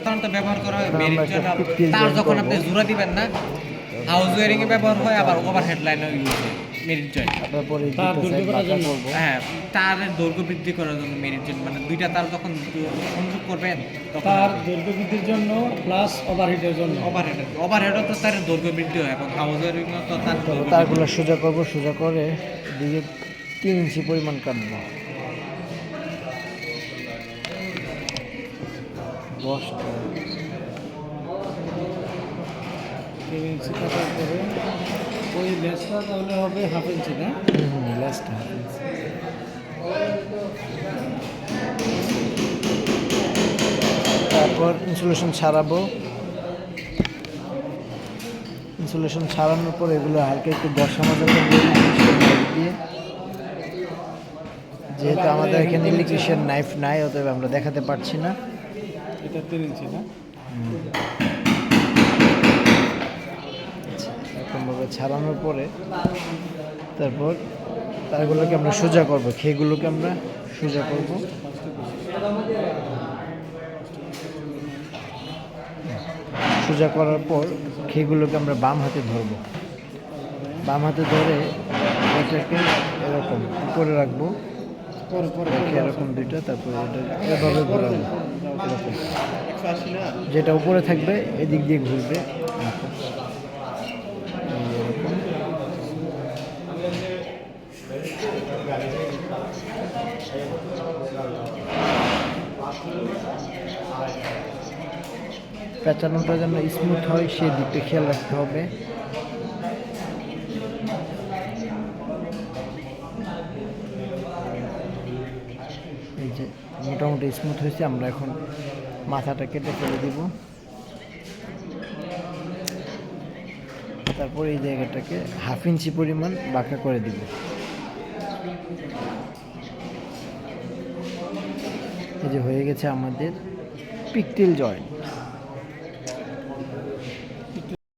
সাধারণত ব্যবহার করা হয় তার যখন আপনি জোড়া দিবেন না হাউস ওয়ারিং এ ব্যবহার হয় আবার ওভার ইউজ হয় মেরিট জয়েন্ট তারপর তার দৈর্ঘ্য সাইড করার বাঁকা জন্য। করব হ্যাঁ তারের দৈর্ঘ্য বৃদ্ধি করার জন্য মেরিট জয়েন্ট মানে দুইটা তার যখন সংযোগ করবেন তার দৈর্ঘ্য বৃদ্ধির জন্য প্লাস ওভারহিটের জন্য। ওভারহেড ওভারহেডও তো তার দৈর্ঘ্য বৃদ্ধি হয় এবং হাউস ওয়ারিং তো তার তারগুলো সোজা করব সোজা করে এদিকে তিন ইঞ্চি পরিমাণ কাটবো। ওই লেসটা তাহলে হবে হাফ ইঞ্চি না হুম লাস্টটা তারপর ইনসুলেশন ছাড়াবো। ইনসুলেশন ছাড়ানোর পর এগুলো হালকা একটু যাবে দিয়ে। যেহেতু আমাদের এখানে ইলেকট্রিশিয়ান নাইফ নাই, অতএব আমরা দেখাতে পারছি না। এটা ইঞ্চি না? এরকমভাবে ছাড়ানোর পরে তারপর তারগুলোকে আমরা সোজা করব, খেগুলোকে আমরা সোজা করব। সোজা করার পর খেগুলোকে আমরা বাম হাতে ধরবো। বাম হাতে ধরে এটাকে এরকম উপরে রাখব। পরে পরে এরকম দুইটা তারপরে এভাবে ঘোরাবো এরকম। যেটা উপরে থাকবে এদিক দিয়ে ঘুরবে। পেঁচানোটা যেন স্মুথ হয় সেই দিকটা খেয়াল রাখতে হবে এই যে মোটামুটি স্মুথ হয়েছে, আমরা এখন মাথাটা কেটে ফেলে দিব। তারপর এই জায়গাটাকে হাফ ইঞ্চি পরিমাণ বাঁকা করে দিব। এই যে হয়ে গেছে আমাদের পিকটিল জয়েন্ট